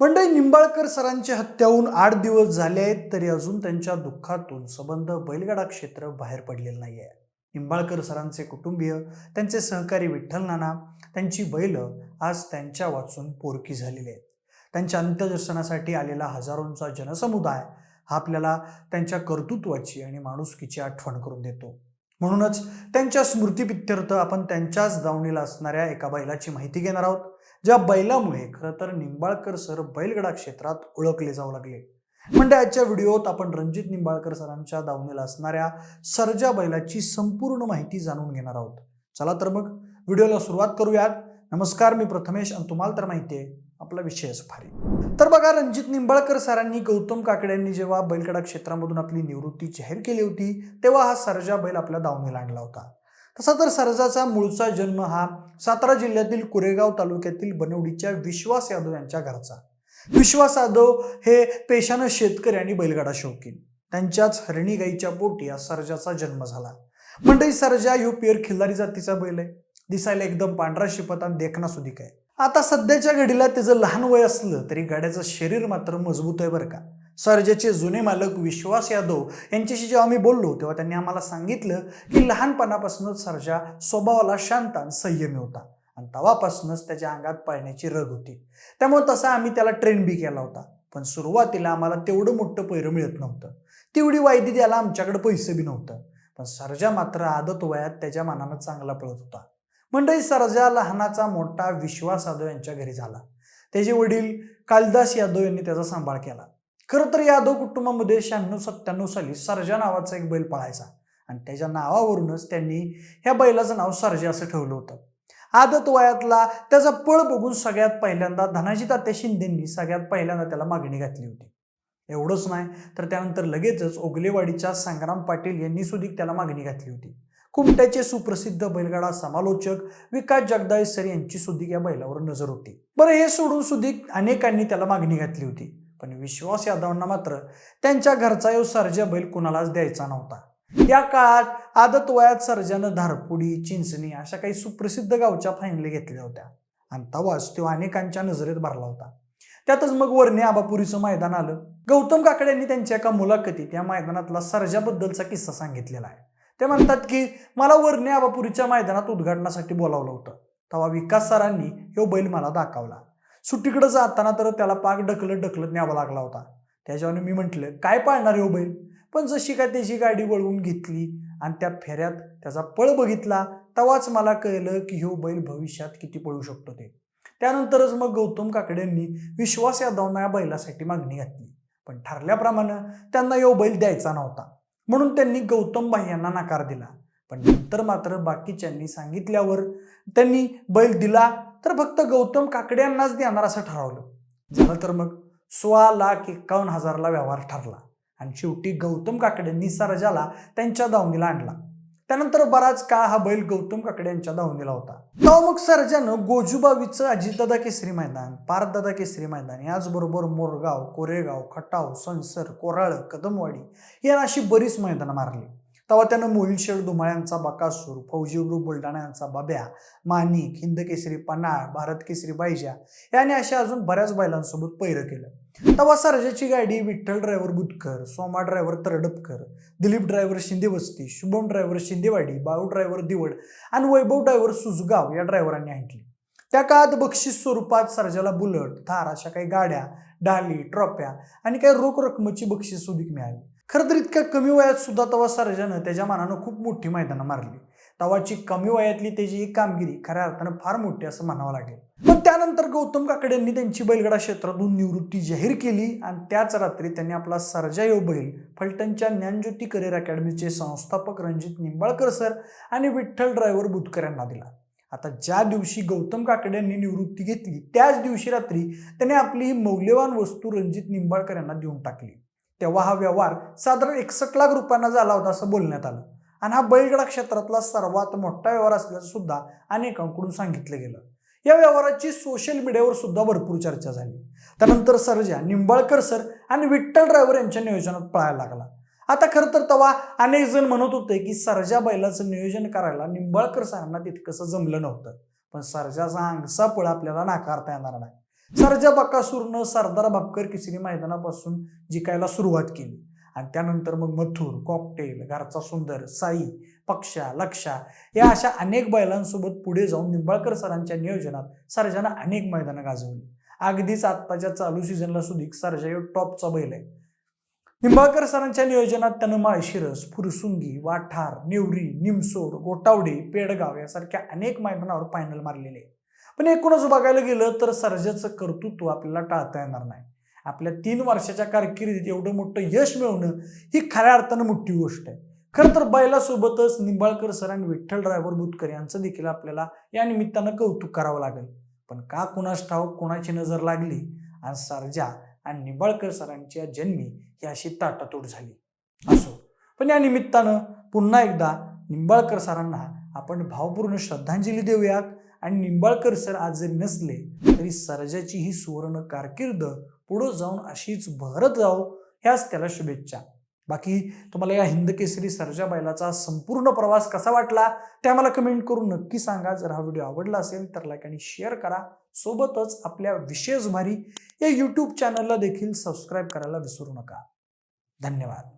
मंडई निंबाळकर सरांची हत्या होऊन आठ दिवस झाले आहेत तरी अजून त्यांच्या दुःखातून संबंध बैलगाडा क्षेत्र बाहेर पडलेलं नाही आहे निंबाळकर सरांचे कुटुंबीय त्यांचे सहकारी विठ्ठल नाना त्यांची बैल आज त्यांच्या वाचून पोरकी झालेली आहेत. त्यांच्या अंत्यदर्शनासाठी आलेला हजारोंचा जनसमुदाय हा आपल्याला त्यांच्या कर्तृत्वाची आणि माणुसकीची आठवण करून देतो. म्हणूनच त्यांच्या स्मृतीपित्यर्थ आपण त्यांच्याच दावणीला असणाऱ्या एका बैलाची माहिती घेणार आहोत. ज्या बैलामुळे खरं तर निंबाळकर सर बैलगडा क्षेत्रात ओळखले जाऊ लागले. म्हणजे आजच्या व्हिडिओत आपण रणजित निंबाळकर सरांच्या दावणीला असणाऱ्या सर्जा बैलाची संपूर्ण माहिती जाणून घेणार आहोत. चला तर मग व्हिडिओला सुरुवात करूयात. नमस्कार मी प्रथमेश आणि तुम्हाला तर माहिती आहे आपला विषयच भारी. तर बघा रणजित निंबाळकर सरांनी गौतम काकड्यांनी जेव्हा बैलगडा क्षेत्रामधून आपली निवृत्ती जाहीर केली होती तेव्हा हा सर्जा बैल आपल्या दावणीला आणला होता. तसा तर सर्जाचा मूळचा जन्म हा सातारा जिल्ह्यातील कुरेगाव तालुक्यातील बनवडीच्या विश्वास यादव यांच्या घराचा. विश्वास यादव हे पेशानं शेतकरी आणि बैलगाडा शौकीन. त्यांच्याच हरणी गाईच्या पोटी या सर्जाचा जन्म झाला. मंडई सर्जा ह्यो पिअर खिल्लारी जातीचा बैल आहे. दिसायला एकदम पांढरा शिपत आणि देखना सुधिक आहे. आता सध्याच्या घडीला त्याचं लहान वय असलं तरी गाड्याचं शरीर मात्र मजबूत आहे बरं का. सर्जाचे जुने मालक विश्वास यादव यांच्याशी जेव्हा आम्ही बोललो तेव्हा त्यांनी आम्हाला सांगितलं की लहानपणापासूनच सर्जा स्वभावाला शांत आणि संयमी होता आणि तवापासूनच त्याच्या अंगात पाळण्याची रग होती. त्यामुळे तसा आम्ही त्याला ट्रेन बी केला होता. पण सुरुवातीला आम्हाला तेवढं मोठं पैरं मिळत नव्हतं. तेवढी वायदी द्यायला आमच्याकडे पैसे बी नव्हतं. पण सर्जा मात्र आदत वयात त्याच्या मनानं चांगला पळत होता. मंडळी सर्जा लहानाचा मोठा विश्वास यादव यांच्या घरी झाला. त्याचे वडील कालिदास यादव यांनी त्याचा सांभाळ केला. खरं तर यादव कुटुंबामध्ये शहाण्णव सत्त्याण्णव साली सर्जा नावाचा एक बैल पळायचा. आणि त्याच्या नावावरूनच त्यांनी ह्या बैलाचं नाव सर्जा असं ठेवलं होतं. आदत वयातला त्याचा पळ बघून सगळ्यात पहिल्यांदा धनाजी तात्या शिंदेंनी सगळ्यात पहिल्यांदा त्याला मागणी घातली होती. एवढंच नाही तर त्यानंतर लगेचच ओगलेवाडीच्या संग्राम पाटील यांनी सुद्धा त्याला मागणी घातली होती. कुमट्याचे सुप्रसिद्ध बैलगाडा समालोचक विकास जगदाळे सर यांची सुद्धा या बैलावर नजर होती. बरं हे सोडून सुद्धा अनेकांनी त्याला मागणी घातली होती. पण विश्वास यादवांना मात्र त्यांच्या घरचा येऊ सर्जा बैल कुणालाच द्यायचा नव्हता. या काळात आदत वयात सर्जानं धारपुडी चिंचणी अशा काही सुप्रसिद्ध गावच्या फायनली घेतल्या होत्या. आणि तवाच तो अनेकांच्या नजरेत भरला होता. त्यातच मग वरणे आबापुरीचं मैदान आलं. गौतम काकडे यांनी त्यांच्या एका मुलाखतीत या मैदानातला सर्जाबद्दलचा किस्सा सांगितलेला आहे. ते म्हणतात की मला वरणे आबापुरीच्या मैदानात उद्घाटनासाठी बोलावलं होतं. तेव्हा विकास सरांनी हे बैल मला दाखवला. सुट्टीकडे जाताना तर त्याला पाक ढकलत ढकलत न्यावा लागला होता. त्याच्यावर मी म्हटलं काय पाळणार हो बैल पण जशी काय त्याची गाडी वळवून घेतली आणि त्या फेऱ्यात त्याचा पळ बघितला तेव्हाच मला कळलं की ह्यो बैल भविष्यात किती पळू शकतो ते. त्यानंतरच मग गौतम काकड्यांनी विश्वास यादवना या बैलासाठी मागणी घातली. पण ठरल्याप्रमाणे त्यांना यो बैल द्यायचा नव्हता. म्हणून त्यांनी गौतम भाई यांना नकार दिला. पण नंतर मात्र बाकीच्यांनी सांगितल्यावर त्यांनी बैल दिला तर फक्त गौतम काकड्यांनाच देणार असं ठरवलं. झालं तर मग सोळा लाख एक्कावन्न हजारला व्यवहार ठरला आणि शेवटी गौतम काकडेंनी सरजाला त्यांच्या दावणीला आणला. त्यानंतर बराच काळ हा बैल गौतम काकडे यांच्या दावणीला होता. तेव्हा मग सर्जानं गोजूबावीचं अजितदादा केसरी मैदान पारदादा केसरी मैदान याचबरोबर मोरगाव कोरेगाव खटाव संसर कोराळ कदमवाडी या अशी बरीच मैदानं मारली. तेव्हा त्यानं मोहिलशेड धुमाळ्यांचा बकासूर फौजी ग्रुप बुलढाणा यांचा बाब्या मानिक हिंद केसरी पन्हाळ भारत केसरी बायजा याने अशा अजून बऱ्याच बैलांसोबत पैर केलं. तेव्हा सर्जाची गाडी Vitthal driver Butkar Soma driver Taradpakar Dilip driver Shindevasti Shubham driver Shindewadi Balu driver Divad आणि वैभव ड्रायव्हर सुजगाव या ड्रायव्हरांनी आणली त्या काळात बक्षीस स्वरूपात सर्जाला बुलट थार अशा काही गाड्या डाली ट्रॉप्या आणि काही रोख रकमेची बक्षीस सुधिक मिळाली. खरं तर इतक्या कमी वयात सुद्धा तवा सर्जानं त्याच्या मनानं खूप मोठी मैदानं मारली. तवाची कमी वयातली त्याची ही कामगिरी खऱ्या अर्थानं फार मोठी असं म्हणावं लागेल. पण त्यानंतर गौतम काकडे यांनी त्यांची बैलगडा क्षेत्रातून निवृत्ती जाहीर केली आणि त्याच रात्री त्यांनी आपला सर्जायो बैल फलटणच्या ज्ञानज्योती करिअर अकॅडमीचे संस्थापक रणजित निंबाळकर सर आणि विठ्ठल ड्रायव्हर बुतकर यांना दिला. आता ज्या दिवशी गौतम काकडे यांनी निवृत्ती घेतली त्याच दिवशी रात्री त्यांनी आपली ही मौल्यवान वस्तू रणजित निंबाळकर यांना देऊन टाकली. तेव्हा हा व्यवहार साधारण एकसष्ट लाख रुपयांना झाला होता असं बोलण्यात आलं. आणि हा बैलगडा क्षेत्रातला सर्वात मोठा व्यवहार असल्याचं सुद्धा अनेकांकडून सांगितलं गेलं. या व्यवहाराची सोशल मीडियावर सुद्धा भरपूर चर्चा झाली. त्यानंतर सर्जा निंबाळकर सर आणि विठ्ठल ड्रायव्हर यांच्या नियोजनात पळायला लागला. आता खरं तर तेव्हा अनेक जण म्हणत होते की सरजा बैलाचं नियोजन करायला निंबाळकर सरांना तितकंसं जमलं नव्हतं. पण सरजाचा अंगसा पळ आपल्याला नाकारता येणार नाही. सरजा बकासूरनं सरदार भापकर किसरी मैदानापासून जिकायला सुरुवात केली. आणि त्यानंतर मग मथुर कॉकटेल घरचा सुंदर साई पक्षा लक्षा या अशा अनेक बैलांसोबत पुढे जाऊन निंबाळकर सरांच्या नियोजनात सरजानं अनेक मैदानं गाजवली. अगदीच आत्ताच्या चालू सीझनला सुधीक सरजा यो टॉपचा बैल आहे. निंबाळकर सरांच्या नियोजनात त्यानं माळशिरस फुरसुंगी वाठार नेवरी निमसोड गोटावडे पेडगाव यासारख्या अनेक मैदानावर फायनल मारलेले. आहे. पण एकूणच बघायला गेलं तर सर्जाचं कर्तृत्व आपल्याला टाळता येणार नाही. आपल्या तीन वर्षाच्या कारकिर्दीत एवढं मोठं यश मिळवणं ही खऱ्या अर्थानं मोठी गोष्ट आहे. खरं तर बैलासोबतच निंबाळकर सर आणि विठ्ठल ड्रायव्हर बुतकर यांचं देखील आपल्याला या निमित्तानं कौतुक करावं लागेल. पण का कुणास ठाऊक कोणाची नजर लागली आणि सर्जा आणि निंबाळकर सरांच्या जन्मी ही अशी ताटातोड झाली? असो. पण या निमित्तानं पुन्हा एकदा निंबाळकर सरांना आपण भावपूर्ण श्रद्धांजली देऊयात. आणि निंबाळकर सर आज जरी नसले तरी सरजाची ही सुवर्ण कारकीर्द पुढं जाऊन अशीच भरत जाओ ह्याच त्याला शुभेच्छा. बाकी तुम्हाला या हिंदकेसरी सरजा बैलाचा संपूर्ण प्रवास कसा वाटला ते आम्हाला कमेंट करून नक्की सांगा. जर हा व्हिडिओ आवडला असेल तर लाईक आणि शेअर करा. सोबतच आपल्या विशेष भारी या यूट्यूब चॅनलला देखील सबस्क्राईब करायला विसरू नका. धन्यवाद.